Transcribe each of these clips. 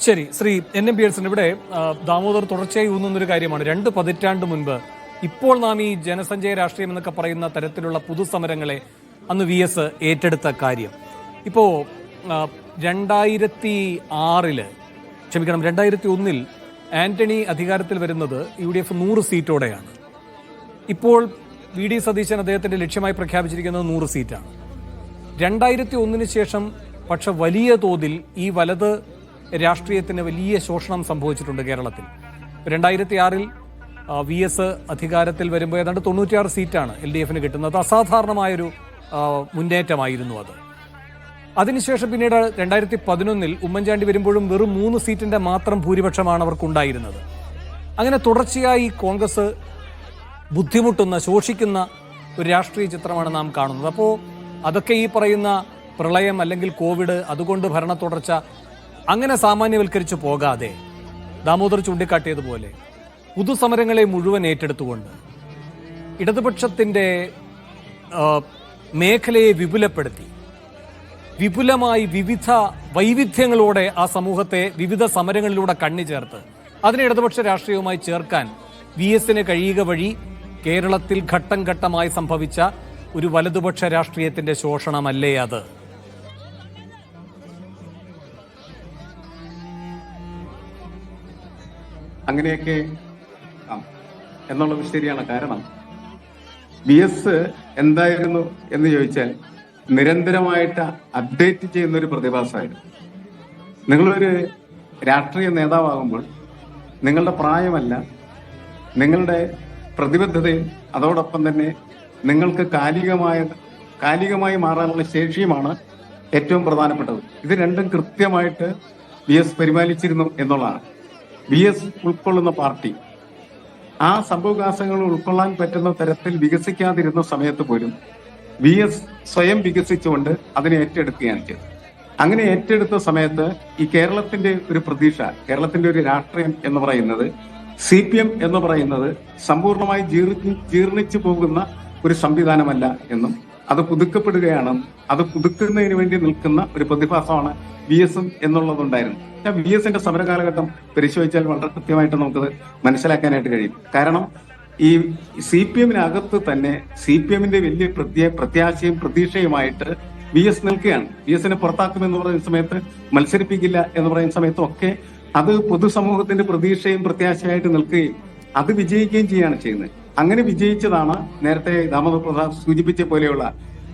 ശരി Shri N. M. Pearson ഇവിടെ ദാമോദർ തുടർച്ചയായി ഊന്നുന്നൊരു കാര്യമാണ്. രണ്ട് പതിറ്റാണ്ട് മുൻപ് ഇപ്പോൾ നാം ഈ ജനസഞ്ചയ രാഷ്ട്രീയം എന്നൊക്കെ പറയുന്ന തരത്തിലുള്ള പുതുസമരങ്ങളെ അന്ന് വി എസ് ഏറ്റെടുത്ത കാര്യം. ഇപ്പോൾ രണ്ടായിരത്തി ആറിൽ ക്ഷമിക്കണം രണ്ടായിരത്തി ഒന്നിൽ ആന്റണി അധികാരത്തിൽ വരുന്നത് യു ഡി എഫ് നൂറ് സീറ്റോടെയാണ്. ഇപ്പോൾ വി ഡി സതീശൻ അദ്ദേഹത്തിന്റെ ലക്ഷ്യമായി പ്രഖ്യാപിച്ചിരിക്കുന്നത് നൂറ് സീറ്റാണ്. രണ്ടായിരത്തി ഒന്നിന് ശേഷം പക്ഷെ വലിയ തോതിൽ ഈ വലത് രാഷ്ട്രീയത്തിന് വലിയ ശോഷണം സംഭവിച്ചിട്ടുണ്ട് കേരളത്തിൽ. രണ്ടായിരത്തി ആറിൽ വി എസ് അധികാരത്തിൽ വരുമ്പോൾ ഏതാണ്ട് തൊണ്ണൂറ്റിയാറ് സീറ്റാണ് എൽ ഡി എഫിന് കിട്ടുന്നത്. അസാധാരണമായൊരു മുന്നേറ്റമായിരുന്നു അത്. അതിനുശേഷം പിന്നീട് രണ്ടായിരത്തി പതിനൊന്നിൽ ഉമ്മൻചാണ്ടി വരുമ്പോഴും വെറും മൂന്ന് സീറ്റിന്റെ മാത്രം ഭൂരിപക്ഷമാണ് അവർക്കുണ്ടായിരുന്നത്. അങ്ങനെ തുടർച്ചയായി കോൺഗ്രസ് ബുദ്ധിമുട്ടുന്ന ശോഷിക്കുന്ന ഒരു രാഷ്ട്രീയ ചിത്രമാണ് നാം കാണുന്നത്. അപ്പോൾ അതൊക്കെ ഈ പറയുന്ന പ്രളയം അല്ലെങ്കിൽ കോവിഡ് അതുകൊണ്ട് ഭരണ തുടർച്ച അങ്ങനെ സാമാന്യവൽക്കരിച്ച് പോകാതെ ദാമോദർ ചൂണ്ടിക്കാട്ടിയതുപോലെ പുതുസമരങ്ങളെ മുഴുവൻ ഏറ്റെടുത്തുകൊണ്ട് ഇടതുപക്ഷത്തിന്റെ മേഖലയെ വിപുലപ്പെടുത്തി. വിപുലമായി വിവിധ വൈവിധ്യങ്ങളോടെ ആ സമൂഹത്തെ വിവിധ സമരങ്ങളിലൂടെ കണ്ണി ചേർത്ത് അതിനെ ഇടതുപക്ഷ രാഷ്ട്രീയവുമായി ചേർക്കാൻ വി എസിന് കഴിയുക വഴി കേരളത്തിൽ ഘട്ടം ഘട്ടമായി സംഭവിച്ച ഒരു വലതുപക്ഷ രാഷ്ട്രീയത്തിന്റെ ശോഷണമല്ലേ അത്? അങ്ങനെയൊക്കെ എന്നുള്ളത് ശരിയാണ്. കാരണം ബി എസ് എന്തായിരുന്നു എന്ന് ചോദിച്ചാൽ നിരന്തരമായിട്ട് അപ്ഡേറ്റ് ചെയ്യുന്ന ഒരു പ്രതിഭാസമായിരുന്നു. നിങ്ങളൊരു രാഷ്ട്രീയ നേതാവാകുമ്പോൾ നിങ്ങളുടെ പ്രായമല്ല നിങ്ങളുടെ പ്രതിബദ്ധതയും അതോടൊപ്പം തന്നെ നിങ്ങൾക്ക് കാലികമായ കാലികമായി മാറാനുള്ള ശേഷിയുമാണ് ഏറ്റവും പ്രധാനപ്പെട്ടത്. ഇത് രണ്ടും കൃത്യമായിട്ട് ബി എസ് പരിപാലിച്ചിരുന്നു എന്നുള്ളതാണ്. ബി എസ് ഉൾക്കൊള്ളുന്ന പാർട്ടി. ആ സംഭവവികാസങ്ങൾ ഉൾക്കൊള്ളാൻ പറ്റുന്ന തരത്തിൽ വികസിക്കാതിരുന്ന സമയത്ത് പോലും വി എസ് സ്വയം വികസിച്ചുകൊണ്ട് അതിനെ ഏറ്റെടുക്കുകയാണ് ചെയ്തത്. അങ്ങനെ ഏറ്റെടുത്ത സമയത്ത് ഈ കേരളത്തിന്റെ ഒരു പ്രതീക്ഷ കേരളത്തിന്റെ ഒരു രാഷ്ട്രീയം എന്ന് പറയുന്നത് സി പി എം എന്ന് പറയുന്നത് സമ്പൂർണമായി ജീർണി ജീർണിച്ചു പോകുന്ന ഒരു സംവിധാനമല്ല എന്നും അത് പുതുക്കപ്പെടുകയാണ്. അത് പുതുക്കുന്നതിന് വേണ്ടി നിൽക്കുന്ന ഒരു പ്രതിഭാസമാണ് വി എസ് എന്നുള്ളതുണ്ടായിരുന്നു. ഞാൻ വി എസിന്റെ സമരകാലഘട്ടം പരിശോധിച്ചാൽ വളരെ കൃത്യമായിട്ട് നമുക്കത് മനസ്സിലാക്കാനായിട്ട് കഴിയും. കാരണം ഈ സി പി എമ്മിനകത്ത് തന്നെ സി പി എമ്മിന്റെ വലിയ പ്രത്യ പ്രത്യാശയും പ്രതീക്ഷയുമായിട്ട് വി എസ് നിൽക്കുകയാണ്. വി എസിനെ പുറത്താക്കുമെന്ന് പറയുന്ന സമയത്ത് മത്സരിപ്പിക്കില്ല എന്ന് പറയുന്ന സമയത്തും ഒക്കെ അത് പൊതുസമൂഹത്തിന്റെ പ്രതീക്ഷയും പ്രത്യാശയായിട്ട് നിൽക്കുകയും അത് വിജയിക്കുകയും ചെയ്യുകയാണ് ചെയ്യുന്നത്. അങ്ങനെ വിജയിച്ചതാണ് നേരത്തെ ദാമോദർ സൂചിപ്പിച്ച പോലെയുള്ള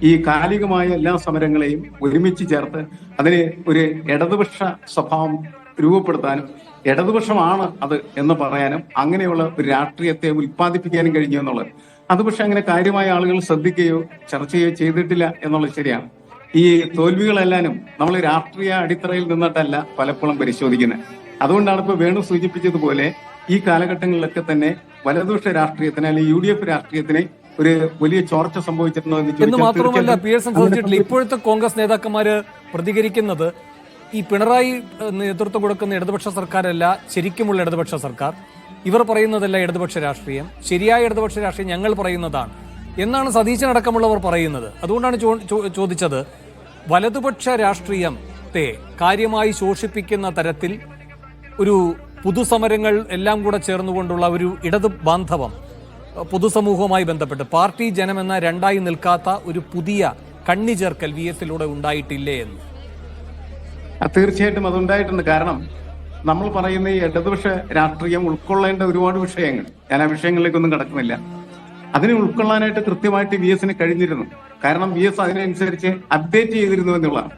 ഈ കാലികമായ എല്ലാ സമരങ്ങളെയും ഒരുമിച്ച് ചേർത്ത് അതിനെ ഒരു ഇടതുപക്ഷ സ്വഭാവം രൂപപ്പെടുത്താനും ഇടതുപക്ഷമാണ് അത് എന്ന് പറയാനും അങ്ങനെയുള്ള ഒരു രാഷ്ട്രീയത്തെ ഉൽപ്പാദിപ്പിക്കാനും കഴിഞ്ഞു എന്നുള്ളത്. അത് പക്ഷെ അങ്ങനെ കാര്യമായ ആളുകൾ ശ്രദ്ധിക്കുകയോ ചർച്ച ചെയ്യുകയോ ചെയ്തിട്ടില്ല എന്നുള്ളത് ശരിയാണ്. ഈ തോൽവികളെല്ലാനും നമ്മൾ രാഷ്ട്രീയ അടിത്തറയിൽ നിന്നിട്ടല്ല പലപ്പോഴും പരിശോധിക്കുന്നത്. അതുകൊണ്ടാണ് ഇപ്പൊ വേണു സൂചിപ്പിച്ചതുപോലെ ഈ കാലഘട്ടങ്ങളിലൊക്കെ തന്നെ വലതുപക്ഷ രാഷ്ട്രീയത്തിന് അല്ലെങ്കിൽ യു ഡി എഫ് രാഷ്ട്രീയത്തിന് ഒരു വലിയ ചോർച്ച സംഭവിച്ചിട്ടുണ്ടോ എന്ന് മാത്രമല്ല ഇപ്പോഴത്തെ കോൺഗ്രസ് നേതാക്കന്മാര് പ്രതികരിക്കുന്നത് ഈ പിണറായി നേതൃത്വം കൊടുക്കുന്ന ഇടതുപക്ഷ സർക്കാരല്ല ശരിക്കുമുള്ള ഇടതുപക്ഷ സർക്കാർ. ഇവർ പറയുന്നതല്ല ഇടതുപക്ഷ രാഷ്ട്രീയം. ശരിയായ ഇടതുപക്ഷ രാഷ്ട്രീയം ഞങ്ങൾ പറയുന്നതാണ് എന്നാണ് സതീശൻ അടക്കമുള്ളവർ പറയുന്നത്. അതുകൊണ്ടാണ് ചോദിച്ചത് വലതുപക്ഷ രാഷ്ട്രീയത്തെ കാര്യമായി ശോഷിപ്പിക്കുന്ന തരത്തിൽ ഒരു പുതുസമരങ്ങൾ എല്ലാം കൂടെ ചേർന്നുകൊണ്ടുള്ള ഒരു ഇടത് ബാന്ധവം പൊതുസമൂഹവുമായി ബന്ധപ്പെട്ട് പാർട്ടി ജനമെന്ന രണ്ടായി നിൽക്കാത്ത ഒരു പുതിയ കണ്ണി ചേർക്കൽ വി എസിലൂടെ ഉണ്ടായിട്ടില്ലേ എന്ന്. തീർച്ചയായിട്ടും അതുണ്ടായിട്ടുണ്ട്. കാരണം നമ്മൾ പറയുന്ന ഈ ഇടതുപക്ഷ രാഷ്ട്രീയം ഉൾക്കൊള്ളേണ്ട ഒരുപാട് വിഷയങ്ങൾ. ഞാൻ ആ വിഷയങ്ങളിലേക്കൊന്നും കടക്കുന്നില്ല. അതിനെ ഉൾക്കൊള്ളാനായിട്ട് കൃത്യമായിട്ട് വി എസിന് കഴിഞ്ഞിരുന്നു. കാരണം വി എസ് അതിനനുസരിച്ച് അപ്ഡേറ്റ് ചെയ്തിരുന്നു എന്നുള്ളതാണ്.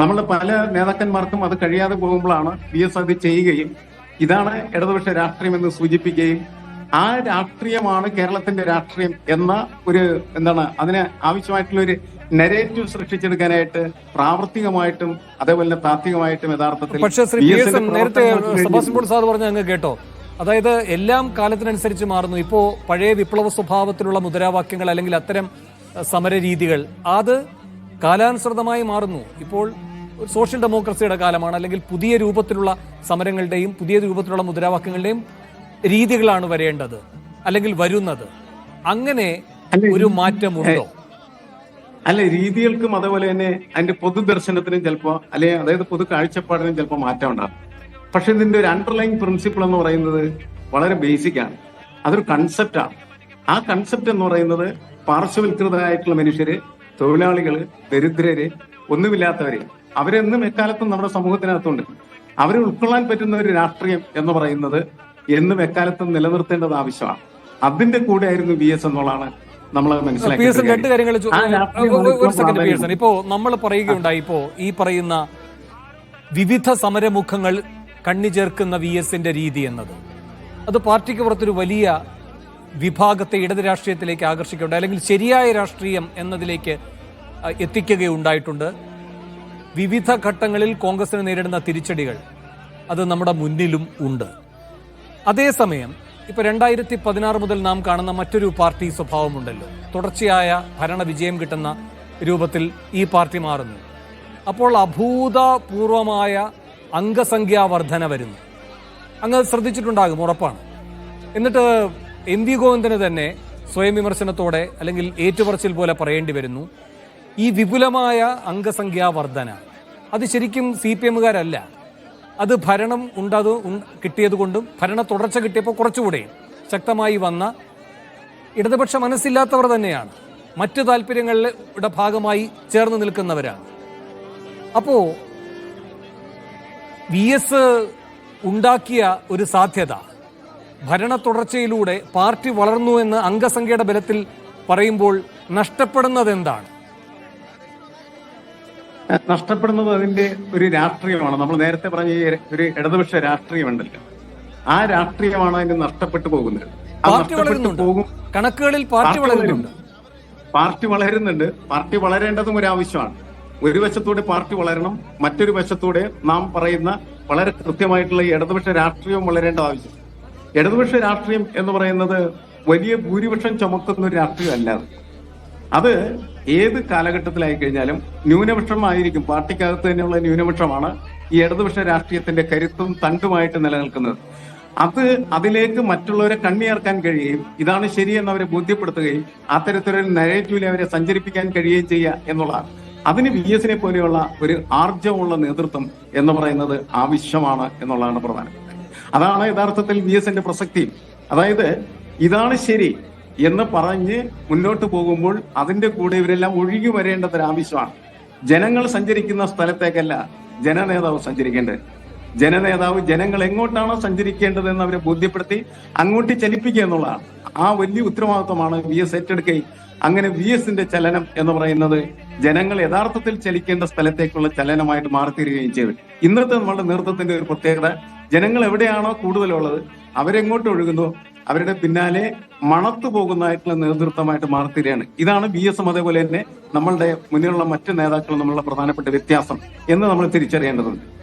നമ്മുടെ പല നേതാക്കന്മാർക്കും അത് കഴിയാതെ പോകുമ്പോഴാണ് വി എസ് അത് ചെയ്യുകയും ഇതാണ് ഇടതുപക്ഷ രാഷ്ട്രീയം എന്ന് സൂചിപ്പിക്കുകയും ആ രാഷ്ട്രീയമാണ് കേരളത്തിന്റെ രാഷ്ട്രീയം എന്ന ഒരു എന്താണ് അതിന് ആവശ്യമായിട്ടുള്ള ഒരു നെരേറ്റീവ് സൃഷ്ടിച്ചെടുക്കാനായിട്ട് പ്രാവർത്തികമായിട്ടും അതേപോലെ തന്നെ താത്വികമായിട്ടും യഥാർത്ഥത്തിൽ പക്ഷേ ശ്രീ വി പി എസ് നേരത്തെ സാർ പറഞ്ഞ അങ്ങ് കേട്ടോ. അതായത് എല്ലാം കാലത്തിനനുസരിച്ച് മാറുന്നു. ഇപ്പോ പഴയ വിപ്ലവ സ്വഭാവത്തിലുള്ള മുദ്രാവാക്യങ്ങൾ അല്ലെങ്കിൽ അത്തരം സമരരീതികൾ സമര രീതികൾ അത് കാലാനുസൃതമായി മാറുന്നു. ഇപ്പോൾ ഒരു സോഷ്യൽ ഡെമോക്രസിയുടെ കാലമാണ്. അല്ലെങ്കിൽ പുതിയ രൂപത്തിലുള്ള സമരങ്ങളുടെയും പുതിയ രൂപത്തിലുള്ള മുദ്രാവാക്യങ്ങളുടെയും രീതികളാണ് വരേണ്ടത്. അല്ലെങ്കിൽ വരുന്നത്. അങ്ങനെ ഒരു മാറ്റമുണ്ടോ? അല്ല രീതികൾക്കും അതേപോലെ തന്നെ അതിന്റെ പൊതുദർശനത്തിനും ചിലപ്പോ അല്ലെ അതായത് പൊതു കാഴ്ചപ്പാടിനും ചിലപ്പോൾ മാറ്റം ഉണ്ടാകും. പക്ഷെ ഇതിന്റെ ഒരു അണ്ടർലൈൻ പ്രിൻസിപ്പിൾ എന്ന് പറയുന്നത് വളരെ ബേസിക് ആണ്. അതൊരു കൺസെപ്റ്റാണ് ആ കൺസെപ്റ്റ് എന്ന് പറയുന്നത് പാർശ്വവൽകൃതരായിട്ടുള്ള മനുഷ്യര് തൊഴിലാളികൾ ദരിദ്രര് ഒന്നുമില്ലാത്തവര്. അവരെന്നും എക്കാലത്തും നമ്മുടെ സമൂഹത്തിനകത്തുണ്ട്. അവരെ ഉൾക്കൊള്ളാൻ പറ്റുന്ന ഒരു രാഷ്ട്രീയം എന്ന് പറയുന്നത് എന്നും എക്കാലത്തും നിലനിർത്തേണ്ടത് ആവശ്യമാണ്. അതിന്റെ കൂടെ ആയിരുന്നു ബി എസ് എന്നുള്ളതാണ് രണ്ട് കാര്യങ്ങൾ ഒരു- സെക്കൻഡ് ഇപ്പോ നമ്മൾ പറയുകയുണ്ടായി ഇപ്പോ ഈ പറയുന്ന വിവിധ സമരമുഖങ്ങൾ കണ്ണി ചേർക്കുന്ന വി എസിന്റെ രീതി എന്നത്. അത് പാർട്ടിക്ക് പുറത്തൊരു വലിയ വിഭാഗത്തെ ഇടത് രാഷ്ട്രീയത്തിലേക്ക് ആകർഷിക്കേണ്ട അല്ലെങ്കിൽ ശരിയായ രാഷ്ട്രീയം എന്നതിലേക്ക് എത്തിക്കുകയുണ്ടായിട്ടുണ്ട്. വിവിധ ഘട്ടങ്ങളിൽ കോൺഗ്രസിന് നേരിടുന്ന തിരിച്ചടികൾ അത് നമ്മുടെ മുന്നിലും ഉണ്ട്. അതേസമയം ഇപ്പൊ രണ്ടായിരത്തി പതിനാറ് മുതൽ നാം കാണുന്ന മറ്റൊരു പാർട്ടി സ്വഭാവമുണ്ടല്ലോ. തുടർച്ചയായ ഭരണ വിജയം കിട്ടുന്ന രൂപത്തിൽ ഈ പാർട്ടി മാറുന്നു. അപ്പോൾ അഭൂതപൂർവമായ അംഗസംഖ്യാ വർധന വരുന്നു. അങ്ങ് ശ്രദ്ധിച്ചിട്ടുണ്ടാകും ഉറപ്പാണ്. എന്നിട്ട് എം വി ഗോവിന്ദന് തന്നെ സ്വയം വിമർശനത്തോടെ അല്ലെങ്കിൽ ഏറ്റുപറച്ചിൽ പോലെ പറയേണ്ടി വരുന്നു. ഈ വിപുലമായ അംഗസംഖ്യാ വർധന. അത് ശരിക്കും സി പി എമ്മുകാരല്ല. അത് ഭരണം ഉണ്ടത് കിട്ടിയത് കൊണ്ടും ഭരണ തുടർച്ച കിട്ടിയപ്പോൾ കുറച്ചുകൂടെ ശക്തമായി വന്ന ഇടതുപക്ഷ മനസ്സില്ലാത്തവർ തന്നെയാണ്. മറ്റു താല്പര്യങ്ങളുടെ ഭാഗമായി ചേർന്ന് നിൽക്കുന്നവരാണ്. അപ്പോൾ വി എസ് ഉണ്ടാക്കിയ ഒരു സാധ്യത. ഭരണ തുടർച്ചയിലൂടെ പാർട്ടി വളർന്നു എന്ന് അംഗസംഖ്യയുടെ ബലത്തിൽ പറയുമ്പോൾ നഷ്ടപ്പെടുന്നത് എന്താണ് നഷ്ടപ്പെടുന്നത് അതിന്റെ ഒരു രാഷ്ട്രീയമാണ്. നമ്മൾ നേരത്തെ പറഞ്ഞ ഈ ഒരു ഇടതുപക്ഷ രാഷ്ട്രീയമുണ്ടല്ലോ. ആ രാഷ്ട്രീയമാണ് അതിന് നഷ്ടപ്പെട്ടു പോകുന്നത്. പാർട്ടി വളരുന്നുണ്ട്. കണക്കുകളിൽ പാർട്ടി വളരുന്നുണ്ട്. പാർട്ടി വളരുന്നുണ്ട്. പാർട്ടി വളരേണ്ടതും ഒരു ആവശ്യമാണ്. ഒരു വശത്തൂടെ പാർട്ടി വളരണം മറ്റൊരു വശത്തൂടെ നാം പറയുന്ന വളരെ കൃത്യമായിട്ടുള്ള ഈ ഇടതുപക്ഷ രാഷ്ട്രീയവും വളരേണ്ട ആവശ്യം. ഇടതുപക്ഷ രാഷ്ട്രീയം എന്ന് പറയുന്നത് വലിയ ഭൂരിപക്ഷം ചുമക്കുന്ന ഒരു രാഷ്ട്രീയം അല്ലാതെ അത് ഏത് കാലഘട്ടത്തിലായി കഴിഞ്ഞാലും ന്യൂനപക്ഷമായിരിക്കും. പാർട്ടിക്കകത്ത് തന്നെയുള്ള ന്യൂനപക്ഷമാണ് ഈ ഇടതുപക്ഷ രാഷ്ട്രീയത്തിന്റെ കരുത്തും തണ്ടുമായിട്ട് നിലനിൽക്കുന്നത്. അത് അതിലേക്ക് മറ്റുള്ളവരെ കണ്ണിയേർക്കാൻ കഴിയുകയും ഇതാണ് ശരിയെന്ന് അവരെ ബോധ്യപ്പെടുത്തുകയും അത്തരത്തിലൊരു നരേറ്റീവിൽ അവരെ സഞ്ചരിപ്പിക്കാൻ കഴിയുകയും ചെയ്യുക എന്നുള്ളതാണ്. അതിന് വി എസിനെ പോലെയുള്ള ഒരു ആർജവമുള്ള നേതൃത്വം എന്ന് പറയുന്നത് ആവശ്യമാണ് എന്നുള്ളതാണ് പ്രധാനം. അതാണ് യഥാർത്ഥത്തിൽ വി എസിന്റെ പ്രസക്തി. അതായത് ഇതാണ് ശരി. എന്ന് പറഞ്ഞ് മുന്നോട്ട് പോകുമ്പോൾ അതിന്റെ കൂടെ ഇവരെല്ലാം ഒഴുകി വരേണ്ടത് ആവശ്യമാണ് ജനങ്ങൾ സഞ്ചരിക്കുന്ന സ്ഥലത്തേക്കല്ല ജനനേതാവ് സഞ്ചരിക്കേണ്ടത്. ജനനേതാവ് ജനങ്ങൾ എങ്ങോട്ടാണോ സഞ്ചരിക്കേണ്ടതെന്ന് അവരെ ബോധ്യപ്പെടുത്തി അങ്ങോട്ട് ചലിപ്പിക്കുക എന്നുള്ളതാണ്. ആ വലിയ ഉത്തരവാദിത്വമാണ് വി എസ് ഏറ്റെടുക്കുകയും അങ്ങനെ വി എസിന്റെ ചലനം എന്ന് പറയുന്നത് ജനങ്ങൾ യഥാർത്ഥത്തിൽ ചലിക്കേണ്ട സ്ഥലത്തേക്കുള്ള ചലനമായിട്ട് മാറിത്തീരുകയും ചെയ്തു. ഇന്നത്തെ നമ്മളുടെ നേതൃത്വത്തിന്റെ ഒരു പ്രത്യേകത ജനങ്ങൾ എവിടെയാണോ കൂടുതലുള്ളത് അവരെങ്ങോട്ട് ഒഴുകുന്നു അവരുടെ പിന്നാലെ മണത്തു പോകുന്നതായിട്ടുള്ള നേതൃത്വമായിട്ട് മാറിത്തരികയാണ്. ഇതാണ് ബി എസും അതേപോലെ തന്നെ നമ്മളുടെ മുന്നിലുള്ള മറ്റു നേതാക്കളും നമ്മളുടെ പ്രധാനപ്പെട്ട വ്യത്യാസം എന്ന് നമ്മൾ തിരിച്ചറിയേണ്ടതുണ്ട്.